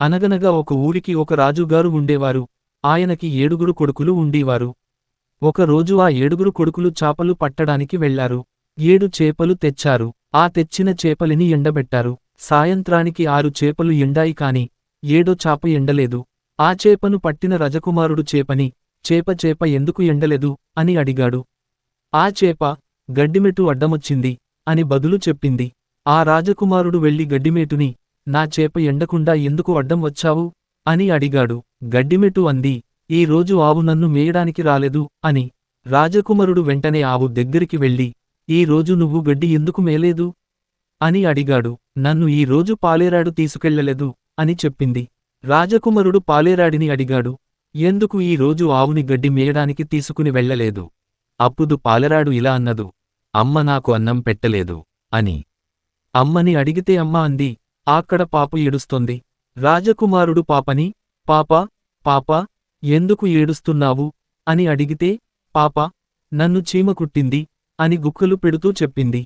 అనగనగా ఒక ఊరికి ఒక రాజుగారు ఉండేవారు. ఆయనకి ఏడుగురు కొడుకులు ఉండేవారు. ఒకరోజు ఆ ఏడుగురు కొడుకులు చాపలు పట్టడానికి వెళ్ళారు ఏడు చేపలు తెచ్చారు. ఆ తెచ్చిన చేపలిని ఎండబెట్టారు. సాయంత్రానికి ఆరు చేపలు ఎండాయి కాని ఏడో చాప ఎండలేదు. ఆ చేపను పట్టిన రజకుమారుడు చేపని చేప చేప ఎందుకు ఎండలేదు అని అడిగాడు. ఆ చేప గడ్డిమెటు అడ్డమొచ్చింది అని బదులు చెప్పింది. ఆ రాజకుమారుడు వెళ్ళి గడ్డిమేటుని నా చేప ఎండకుండా ఎందుకు అడ్డం వచ్చావు? అని అడిగాడు. గడ్డిమెటు అంది ఈ రోజు ఆవు నన్ను మేయడానికి రాలేదు అని. రాజకుమారుడు వెంటనే ఆవు దగ్గరికి వెళ్ళి ఈ రోజు నువ్వు గడ్డి ఎందుకు మేలేదు? అని అడిగాడు. నన్ను ఈ రోజు పాలేరాడు తీసుకెళ్ళలేదు అని చెప్పింది. రాజకుమారుడు పాలేరాడిని అడిగాడు. ఎందుకు ఈ రోజు ఆవుని గడ్డి మేయడానికి తీసుకుని వెళ్ళలేదు? అప్పుడు పాలెరాడు ఇలా అన్నదు. అమ్మ నాకు అన్నం పెట్టలేదు అని. అమ్మని అడిగితే అమ్మ అంది ఆక్కడ పాప ఏడుస్తోంది. రాజకుమారుడు పాపని పాప పాప ఎందుకు ఏడుస్తున్నావు అని అడిగితే పాప నన్ను చీమ కుట్టింది అని గుక్కలు పెడుతూ చెప్పింది.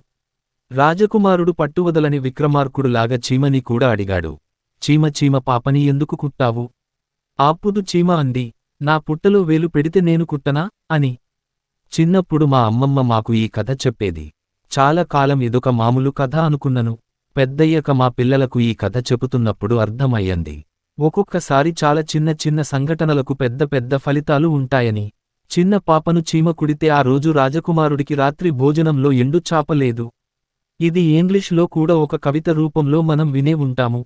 రాజకుమారుడు పట్టువదలని విక్రమార్కుడులాగా చీమని కూడా అడిగాడు. చీమ చీమ పాపని ఎందుకు కుట్టావు? ఆపుదు చీమ అంది. నా పుట్టలో వేలు పెడితే నేను కుట్టనా అని. చిన్నప్పుడు మా అమ్మమ్మ మాకు ఈ కథ చెప్పేది. చాలా కాలం ఇదొక మామూలు కథ అనుకున్నను. పెద్దయ్యక మా పిల్లలకు ఈ కథ చెబుతున్నప్పుడు అర్థమయ్యంది. ఒక్కొక్కసారి చాలా చిన్న చిన్న సంఘటనలకు పెద్ద పెద్ద ఫలితాలు ఉంటాయని. చిన్న పాపను చీమ కుడితే ఆ రోజు రాజకుమారుడికి రాత్రి భోజనంలో ఎండు చాపలేదు. ఇది ఇంగ్లీష్లో కూడా ఒక కవిత రూపంలో మనం వినే ఉంటాము.